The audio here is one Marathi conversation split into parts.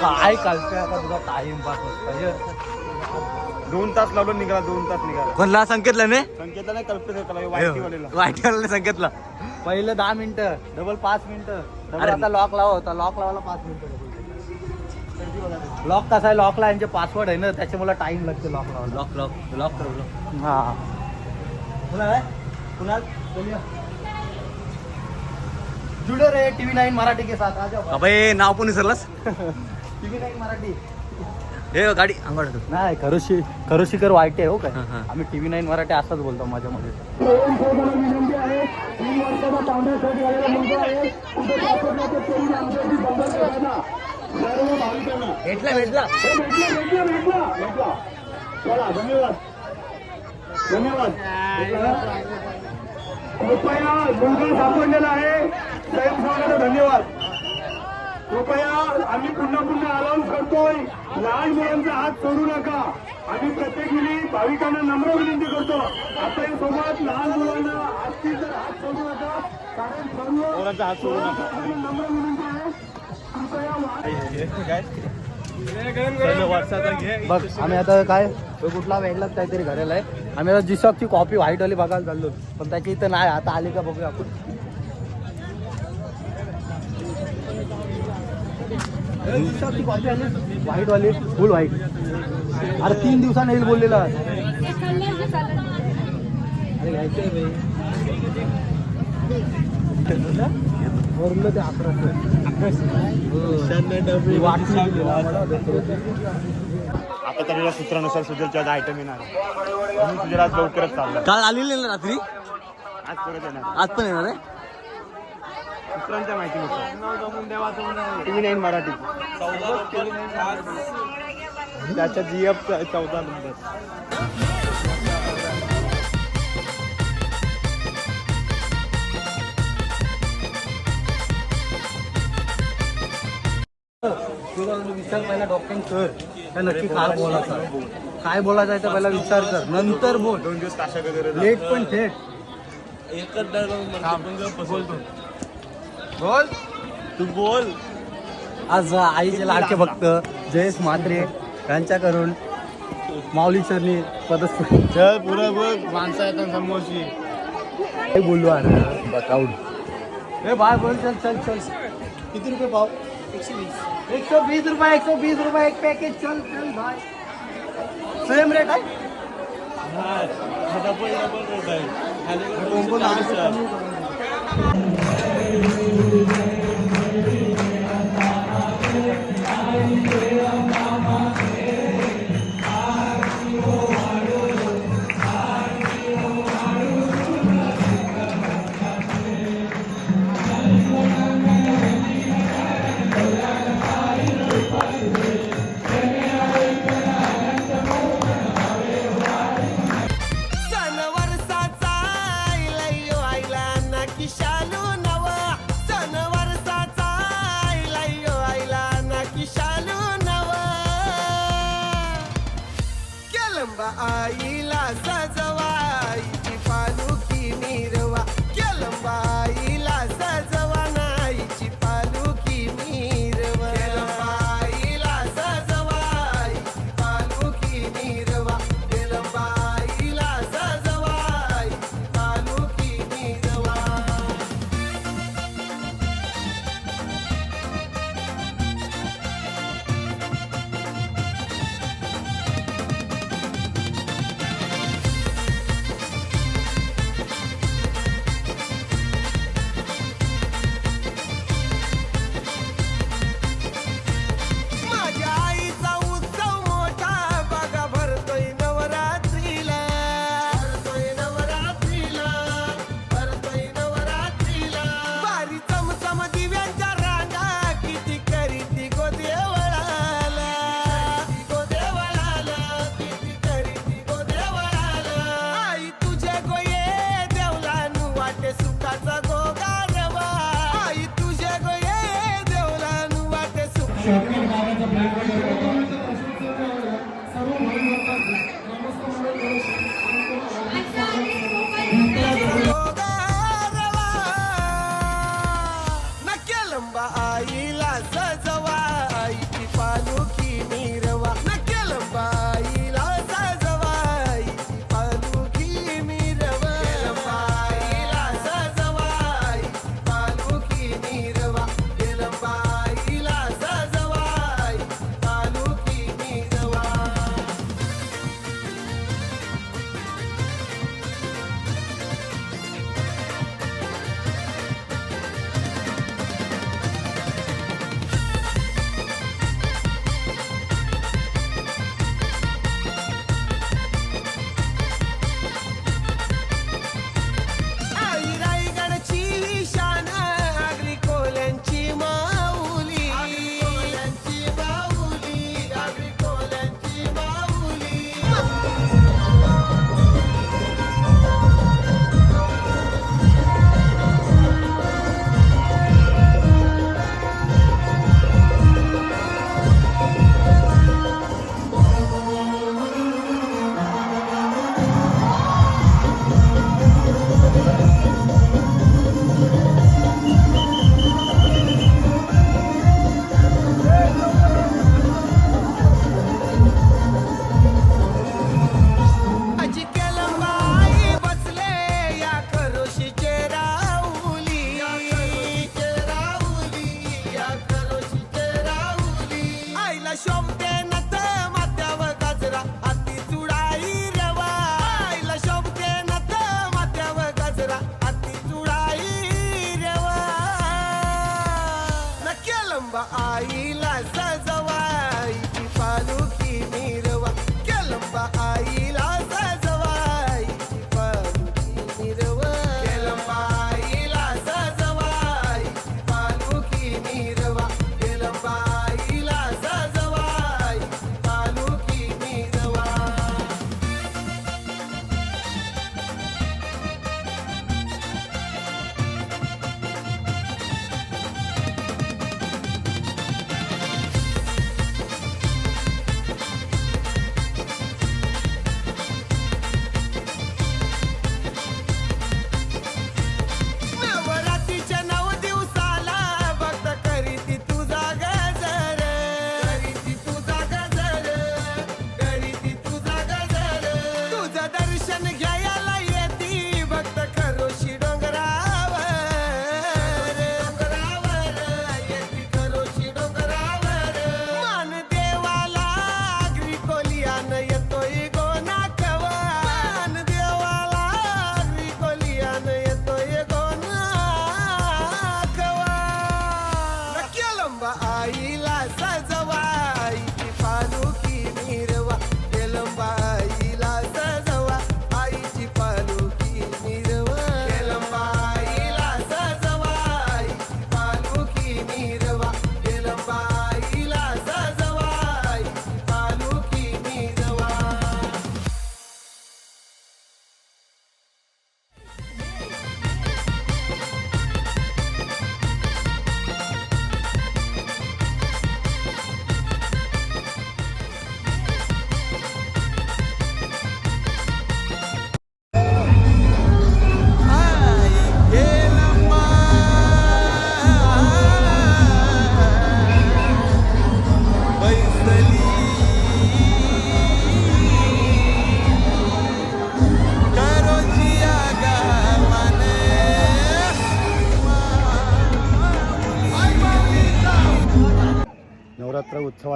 काय कालते आता तुझा टाइम पास होता दोन तास लावलं निघाला दोन तास निघाला. कोणला? संकेतला ने? संकेतला नाही कल्पेश त्याला वाईटीवालेला वाईट संकेतला. पहिलं दहा मिनिटं डबल पाच मिनिटं. डबल अरे. आता लॉक लावा होता लॉक लावायला पाच मिनिटं लॉक कसा आहे? लॉकला यांचे पासवर्ड आहे ना त्याच्यामुळे टाइम लागते लॉक लावायला. लॉक लॉक लॉक करू हा. कुणाल? कुणाल? बोलिए. जुड़े रहे टीव्ही नाईन मराठी के साथ आ नाव पण विसरलास मराठी? हे गाडी अंगावर नाही खरोशी खरोशीकर वाईट आहे हो काय? हा, हा. आम्ही टीव्ही नाईन मराठी असंच बोलतो माझ्या मध्ये भेटला भेटला. कृपया मुलगा सापडलेला आहे धन्यवाद. कृपया आम्ही पुन्हा पुन्हा अनाऊन्स करतोय. लहान मुलांचा हात सोडू नका. आम्ही प्रत्येक वेळी भाविकांना नम्र विनंती करतो. आता सोबत लहान मुलांना हातची जर हात सोडू नका कारण सर्व हात सोडू नका. नम्र विनंती आहे. कृपया बघ आम्ही आता काय तो कुठला वेगळाच काहीतरी घडेल आहे. आम्ही आता जिसॉकची कॉपी व्हाईट वाली बघायला चाललो पण त्याची इथं नाही आता आली का बघूया आपण. आली व्हाईट वाली फुल व्हाईट अरे तीन दिवसांनी येईल बोललेला. वरलं ते आता तरी सूत्रानुसार सुजलच्या आयटम येणार म्हणून सुजल आज लवकरच चालला. काल आलेली ना रात्री? आज परत येणार आज पण येणार आहे? माहितीनुसार टीव्ही नाईन मराठी. त्याच्या जी एफ चौदा नंबर. विचार पहिला डॉक्टर कर काय नक्की काय बोलायचं काय बोलायचं आहे तर पहिला विचार कर. नंतर बोल. दोन दिवस लेट पण थेट. बोल. तू बोल. आज आईचे लाडके भक्त जयेश म्हात्रे यांच्याकडून माऊली सरनी पदस्थ चल पुरं बघ माणसं येतात समोरची. काय बोललो अरे बताऊन ए बाय बोल चल चल चल. किती रुपये पाव? एकशे वीस एकशे वीस रुपये एकशे वीस रुपये एक पॅकेज चल चल भाई सेम रेट आहे?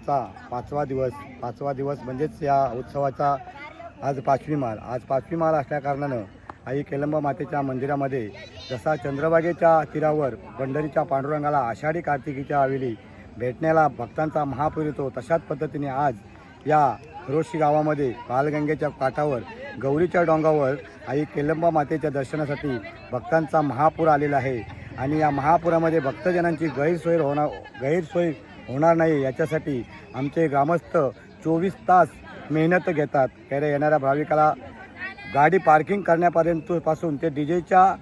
उत्सवाचा पाचवा दिवस पाचवा दिवस म्हणजेच या उत्सवाचा आज पाचवी माल आज पाचवी माल असल्याकारणानं आई केलंब मातेच्या मंदिरामध्ये जसा चंद्रभागेच्या तीरावर पंढरीच्या पांडुरंगाला आषाढी कार्तिकीच्या आवेली भेटण्याला भक्तांचा महापूर येतो तशाच पद्धतीने आज या रोशी गावामध्ये बालगंगेच्या काठावर गौरीच्या डोंगावर आई केलंबा मातेच्या दर्शनासाठी भक्तांचा महापूर आलेला आहे. आणि या महापुरामध्ये भक्तजनांची गैरसोय होणार गैरसोय होणार नाही. याच्यासाठी आमचे ग्रामस्थ चोवीस तास मेहनत घेतात. खरं येणाऱ्या भाविकाला गाडी पार्किंग करण्यापर्यंत पासून ते डी जेच्या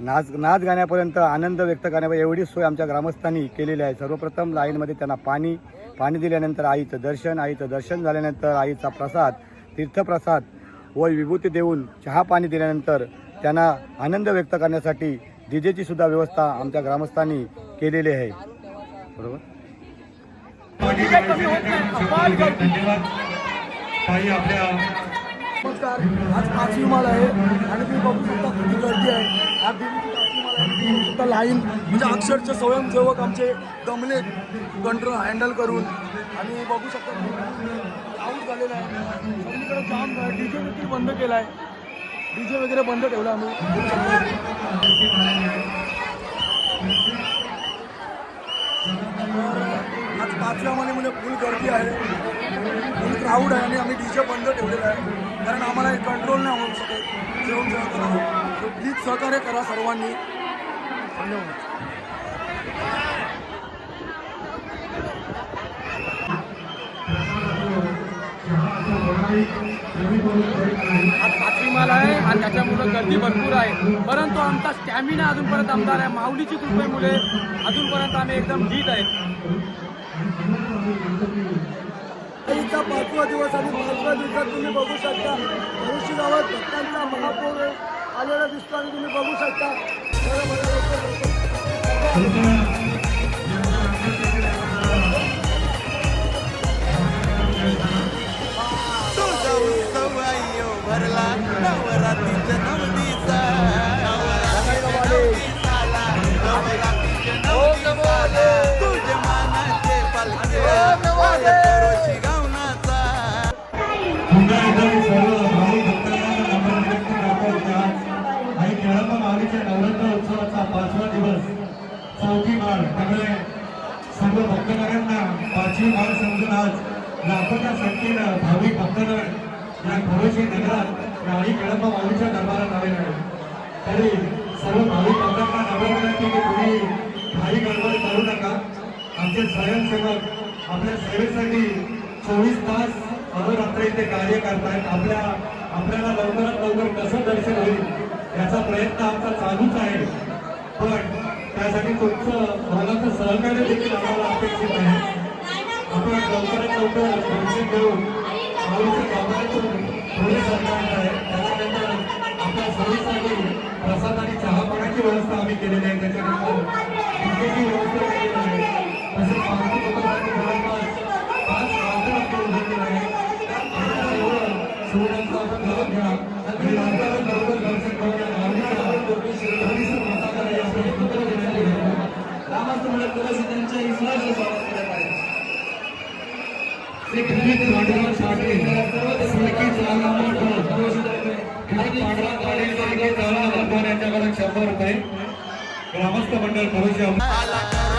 नाच नाच गाण्यापर्यंत आनंद व्यक्त करण्यापर्यंत एवढी सोय आमच्या ग्रामस्थांनी केलेली आहे. सर्वप्रथम लाईनमध्ये त्यांना पाणी पाणी दिल्यानंतर आईचं दर्शन आईचं दर्शन झाल्यानंतर आईचा प्रसाद तीर्थप्रसाद व विभूती देऊन चहा पाणी दिल्यानंतर त्यांना आनंद व्यक्त करण्यासाठी डी सुद्धा व्यवस्था आमच्या ग्रामस्थांनी केलेली आहे. बरोबर? नमस्कार. आज पाचवी माल आहे आणि तुम्ही बघू शकता किती गर्दी आहे. आज देवीची लाईन. म्हणजे अक्षरचे स्वयंसेवक आमचे दमले कंट्रोल हँडल करून आणि बघू शकता आऊट झालेला आहे. सगळीकडे जाम डी जे देखील बंद केला आहे डी जे वगैरे बंद ठेवला आम्ही. पाचव्या महिन्यामध्ये फुल गर्दी आहे. फुल क्राऊड आहे आणि आम्ही डी जे बंद ठेवलेला आहे. कारण आम्हाला कंट्रोल नाही होऊ शकत. जेवण जेवण प्लीज सहकार्य करा सर्वांनी. धन्यवाद. आज पाचवी माल आहे आणि त्याच्यामुळं गर्दी भरपूर आहे. परंतु आमचा स्टॅमिना अजूनपर्यंत आमदार आहे. माऊलीची कृपेमुळे अजूनपर्यंत आम्ही एकदम नीट आहे. आईचा पाचवा दिवस आणि पाचव्या दिवसात तुम्ही बघू शकता. भविष्य गावात भक्तांचा महापौर आलेला दिसतो आणि तुम्ही बघू शकता. हो, बरं, बरं, सर्व पाचवी माळ समजून आज लाखोच्या संख्येनं भाविक भक्तगण या खरोशी नगरात या आई माऊलीच्या दरबारात तरी सर्व भाविक भक्तांना नम्र विनंती की तुम्ही घाई गडबड करू नका आमचे स्वयंसेवक आपल्या सेवेसाठी चोवीस तास अहोरात्र इथे कार्य करतायत. आपल्या आपल्याला लवकरात लवकर कसं दर्शन होईल याचा प्रयत्न आमचा चालूच आहे. पण त्यासाठी तुमचं भागाचं सहकार्य देखील आम्हाला अपेक्षित आहे. आपण लवकरात लवकर दर्शन घेऊन आमच्या गावातून पुढे सरकार आहे. त्याच्यानंतर आपल्या सोयीसाठी प्रसाद आणि चहा पाण्याची व्यवस्था आम्ही केलेली आहे. त्याच्यानंतर तिकीटची व्यवस्था केलेली आहे तसेच पालखी लोकांसाठी जवळपास पाच काउंटर आपण उभे केले आहे आपल्या सर्व सुविधांचा आपण लाभ घ्या आणि लवकरात लवकर दर्शन करून या माऊलीच्या परिसर मोठा करा या प्रयत्न विनंती करतो श्री खंडित पांडुरंग ठाकरे सडकी चालना पांढरा पाणी मागे चालना भगवान यांच्याकडे शंभर रुपये ग्रामस्थ मंडळ भविष्य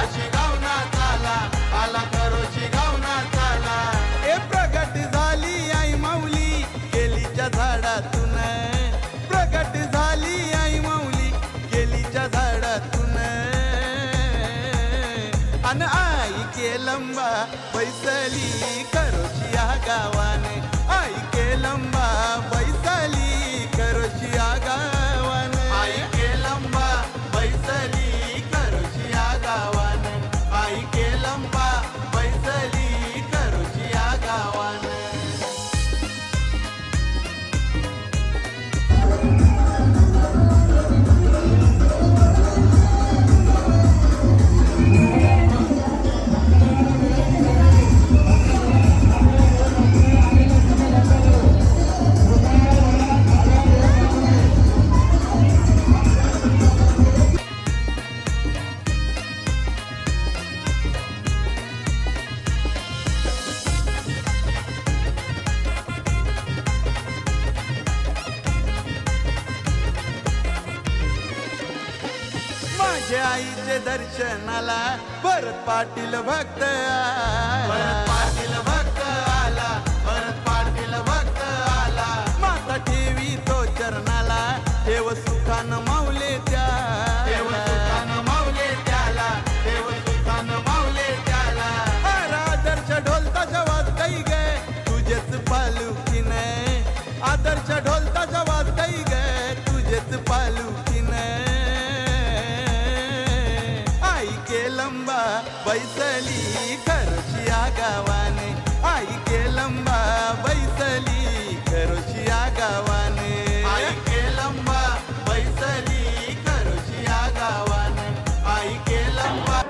बैसली गावाने आई के लंबा बैसली खरोशिया गावाने आई के लंबा बैसली खरोशिया गावाने आई के लंबा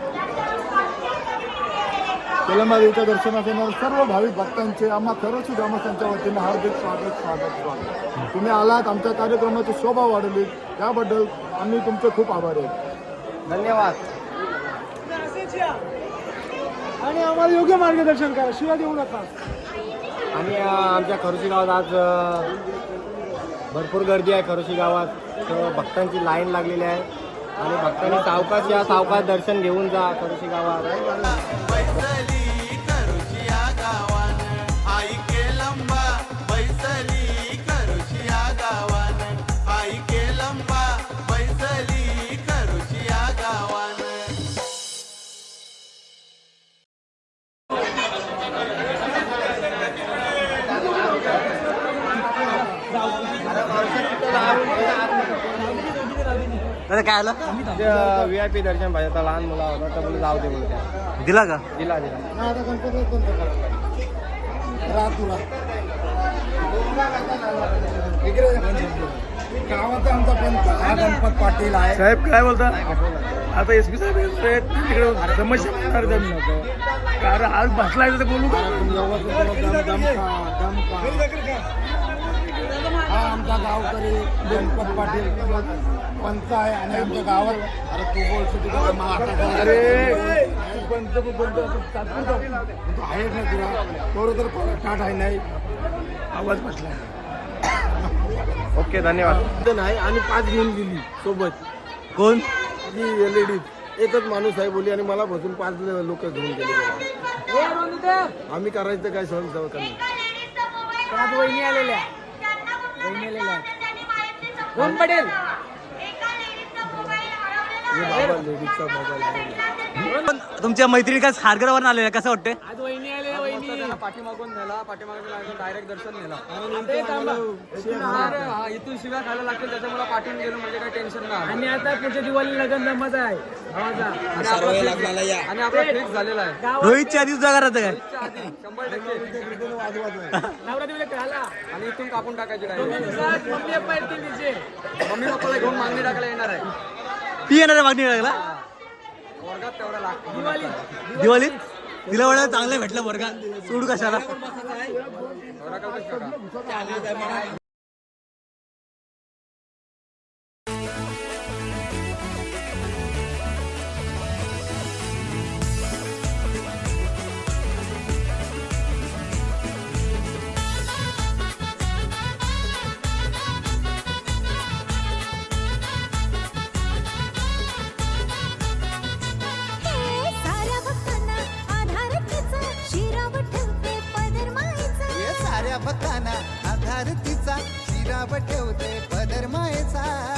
कलंबा देवीच्या दर्शनास येणार सर्व भाविक भक्तांचे आम्हा खरोची ग्रामस्थांच्या वतीने हार्दिक स्वागत स्वागत स्वागत. तुम्ही आलात आमच्या कार्यक्रमाची शोभा वाढवली त्याबद्दल आम्ही तुमचे खूप आभारी आहेत. धन्यवाद. आणि आम्हाला योग्य मार्गदर्शन करा शिवाय देऊ नका. आम्ही अ, आमच्या खरोशी गावात आज अ, भरपूर गर्दी आहे खरोशी गावात. तर भक्तांची लाईन लागलेली आहे. आणि भक्तांनी सावकाश या सावकाश दर्शन घेऊन जा खरोशी गावात. काय आलं व्ही आय पी दर्शन पाहिजे आता लहान मुला होता तर बोलले जाऊ दे बोलते दिला का? दिला दिला. आता गणपतीला कोणतं करा रातुरा गावाचा आमचा पंच हा गणपत पाटील आहे. साहेब काय बोलता? आता एस पी साहेब येतोय, तिकडे समस्या म्हणणार त्यांनी. कारण आज बसलाय तर बोलू का? हा आमचा गावकरी गणपत पाटील पंच आहे आणि आमच्या गावात अरे तू बोलतो तुला पंच पंच तात्पुरता तू आहेस ना तुला. बरोबर टाट आहे नाही. आवाज बसला. ओके धन्यवाद. नाही आणि पाच घेऊन गेली सोबत. कोण? ही लेडीज. एकच माणूस आहे बोली आणि मला बसून पाच लोक घेऊन गेले. आम्ही करायचं काय सहन वहिनी आलेल्या वहिनी आलेल्या. कोण पडेल मोबाईल तुमच्या मैत्रिणी काय खारघरवर आलेल्या कसं वाटते आज वहिनी आलेल्या वहिनी. त्याला पाठीमागून नेला. पाठीमागून डायरेक्ट दर्शन नेला. हा इथून शिव्या खायला लागतील त्याच्यामुळे पाठवून गेलो म्हणजे काही टेन्शन नाही आणि आता पुढच्या दिवाळी लगन आहे. आवाजा आणि आपला fix- आणि आपला फिक्स झालेला आहे. गावात रोहितच्या आधीच जागा राहतं काय? शंभर टक्के. नवरा दिवले कळाला आणि इथून कापून टाकायची डायरेक्ट मम्मी पप्पाला घेऊन मागणी टाकायला येणार आहे. ती येणार आहे मागणी लागला वर्गात तेवढा लागतो दिवाळी दिवाळीत तिला वेळा चांगलं भेटलं वर्गात. सोडू कशाला? आरतीचा तिचा शिराव ठेवते पदर मायेचा.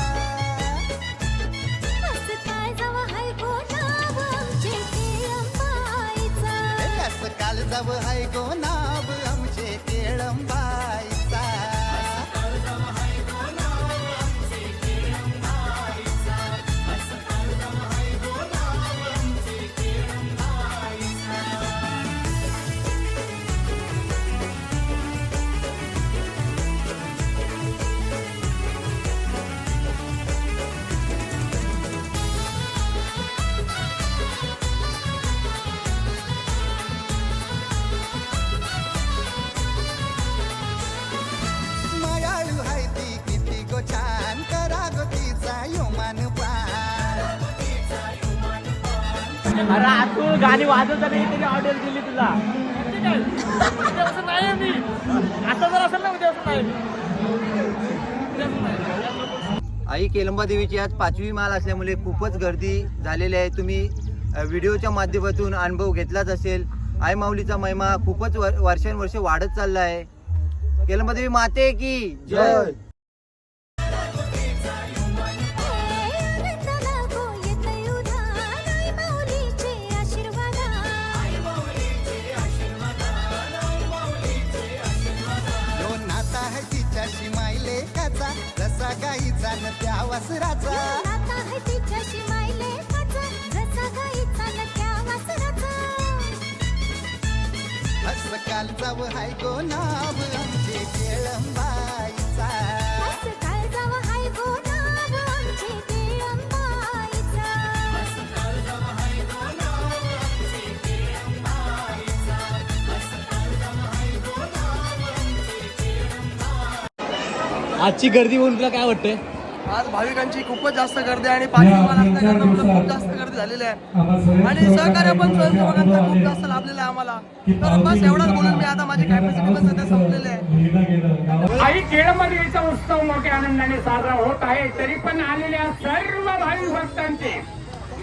अरे तू गाणी वाजवत नाही त्याने ऑर्डर दिली तुला नाही मी आता जर असेल ना मी. उद्यापासून नाही. आई केलंबा देवीची आज पाचवी माल असल्यामुळे खूपच गर्दी झालेली आहे तुम्ही व्हिडिओच्या माध्यमातून अनुभव घेतलाच असेल आई माऊलीचा महिमा खूपच वर- वर्षानुवर्ष वाढत चालला आहे केलंबा देवी माते की जय न त्या वासराचा काल जाव हाय गो नाव आमचे केळंबाईचा हाय गो नाव आमचे केळंबाईचा आजची गर्दी बघून तुला काय वाटतंय आज भाविकांची खूपच जास्त गर्दी आहे आणि पाणी खूप जास्त गर्दी झालेली आहे. आणि सहकार्य पण स्वयंसेवकांचा खूप जास्त लाभलेला आहे आम्हाला. तर बस एवढाच बोलून मी आता माझी कॅपॅसिटी पण सध्या संपलेली आहे. आई केळमदेवीचा उत्सव मोठ्या आनंदाने साजरा होत आहे. तरी पण आलेल्या सर्व भाविक भक्तांचे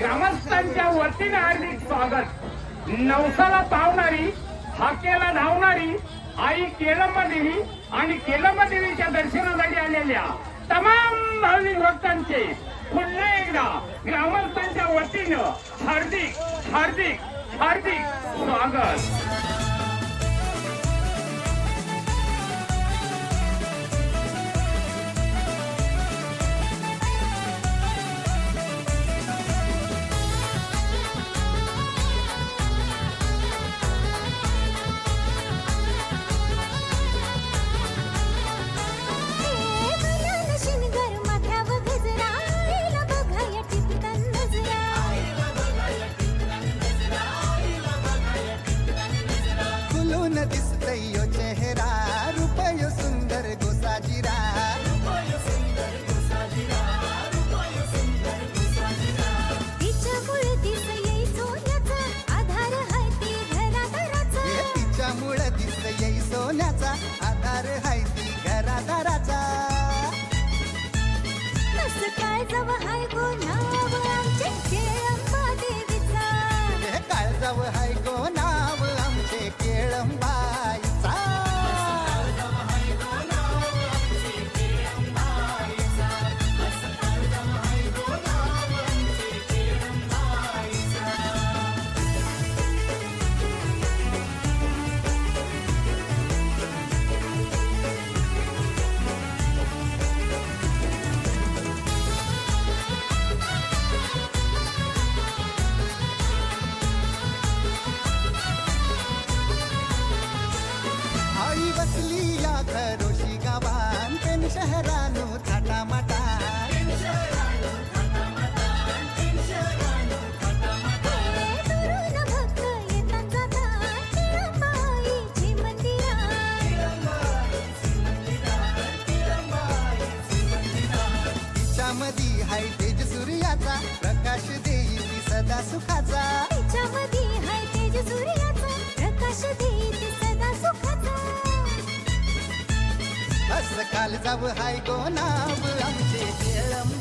ग्रामस्थांच्या वतीने हार्दिक स्वागत. नवसाला पावणारी हाकेला धावणारी आई केळंबा देवी आणि केळंबा देवीच्या दर्शनासाठी आलेल्या तमाम भाविक भक्तांचे पुन्हा एकदा ग्रामस्थांच्या वतीनं हार्दिक हार्दिक हार्दिक स्वागत. अस जाव हाय गो नाव. आमचे केळंबाईचा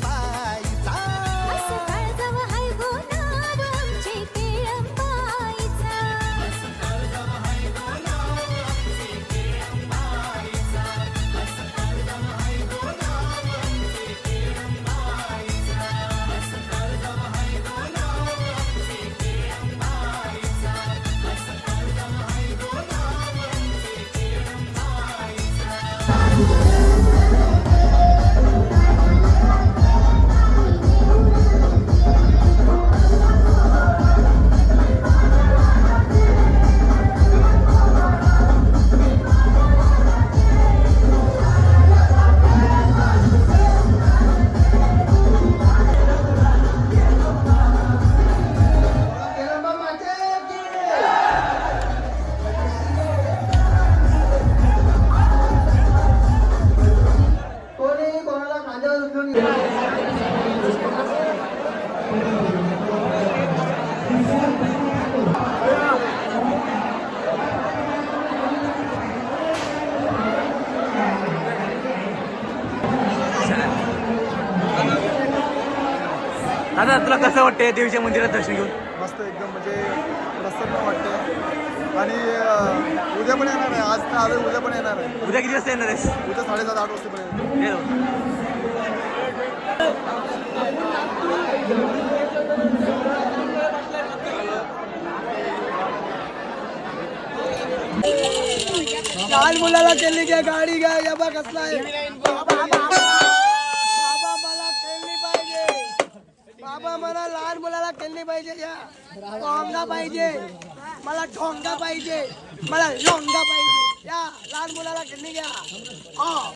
आता तुला कसं वाटतंय देवीच्या मंदिरात दर्शन घेऊन? मस्त एकदम म्हणजे प्रसन्न वाटतं आणि अं, उद्या पण येणार आहे. आज तर आलो उद्या पण येणार आहे. उद्या किती वाजता येणार आहेस? उद्या साडेसात आठ ये जाऊ. लहान मुलाला केली घ्या गाडी घ्या या बा कसला आहे? बाबा मला लहान मुलाला खेळली पाहिजे या. टोंगा पाहिजे. मला ठोंगा पाहिजे. मला लोंगा पाहिजे. या लहान मुलाला खेळली घ्या हा.